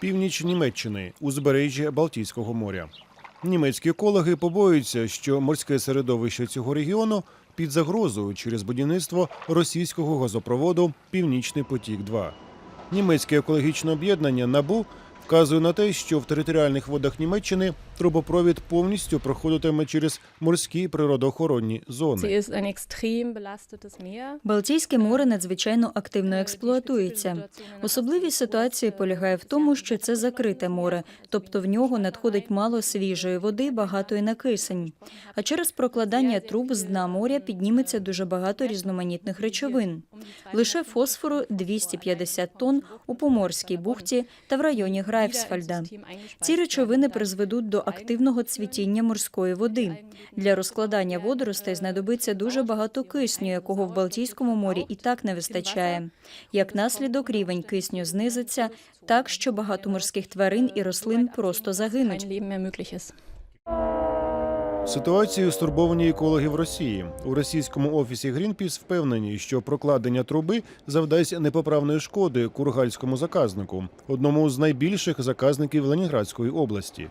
північ Німеччини, узбережжя Балтійського моря. Німецькі екологи побоюються, що морське середовище цього регіону під загрозою через будівництво російського газопроводу Північний потік 2 Німецьке екологічне об'єднання НАБУ вказує на те, що в територіальних водах Німеччини трубопровід повністю проходитиме через морські природоохоронні зони. Балтійське море надзвичайно активно експлуатується. Особливість ситуації полягає в тому, що це закрите море, тобто в нього надходить мало свіжої води, багато і на кисень. А через прокладання труб з дна моря підніметься дуже багато різноманітних речовин. Лише фосфору 250 тонн у Поморській бухті та в районі Грайфсфальда. Ці речовини призведуть до активного цвітіння морської води. Для розкладання водоростей знадобиться дуже багато кисню, якого в Балтійському морі і так не вистачає. Як наслідок, рівень кисню знизиться так, що багато морських тварин і рослин просто загинуть. Ситуацію стурбовані екологи в Росії. У російському офісі Грінпіс впевнені, що прокладення труби завдасть непоправної шкоди кургальському заказнику, одному з найбільших заказників Ленінградської області.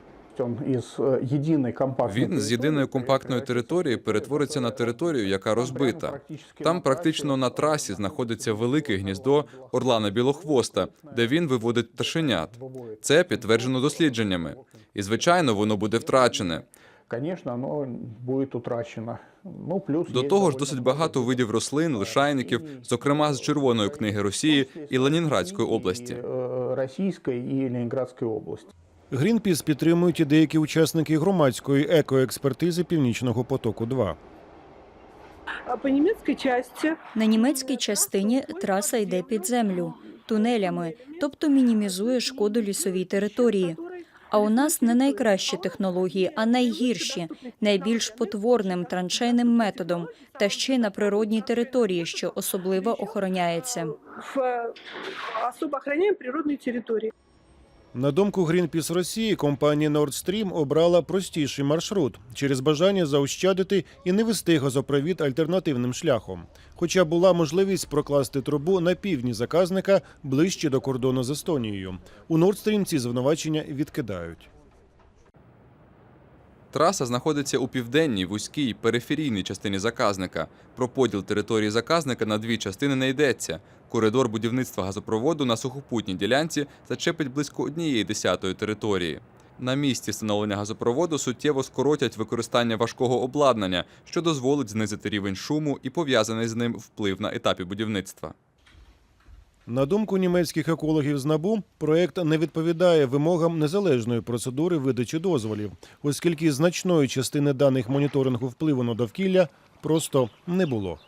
Він з єдиної компактної території перетвориться на територію, яка розбита. Там практично на трасі знаходиться велике гніздо орлана білохвоста, де він виводить пташенят. Це підтверджено дослідженнями. І звичайно, воно буде втрачене. Звісно, воно буде утрачено. Ну, плюс До того ж, досить багато видів рослин, лишайників, зокрема з Червоної книги Росії і Ленінградської області. Е, Російської і Ленінградської області. Грінпіс підтримують і деякі учасники громадської екоекспертизи Північного потоку 2 А по немецкой части На німецькій частині траса йде під землю тунелями, тобто мінімізує шкоду лісовій території. А у нас не найкращі технології, а найгірші, найбільш потворним траншейним методом, та ще й на природній території, що особливо охороняється. в э, особо охороняємо природні территории. На думку Грінпіс Росії, компанія Nord Stream обрала простіший маршрут через бажання заощадити і не вести газопровід альтернативним шляхом. Хоча була можливість прокласти трубу на півдні заказника ближче до кордону з Естонією. У Nord Stream ці звинувачення відкидають. Траса знаходиться у південній, вузькій, периферійній частині заказника. Про поділ території заказника на дві частини не йдеться. Коридор будівництва газопроводу на сухопутній ділянці зачепить близько однієї десятої території. На місці встановлення газопроводу суттєво скоротять використання важкого обладнання, що дозволить знизити рівень шуму і пов'язаний з ним вплив на етапі будівництва. На думку німецьких екологів з НАБУ, проект не відповідає вимогам незалежної процедури видачі дозволів, оскільки значної частини даних моніторингу впливу на довкілля просто не було.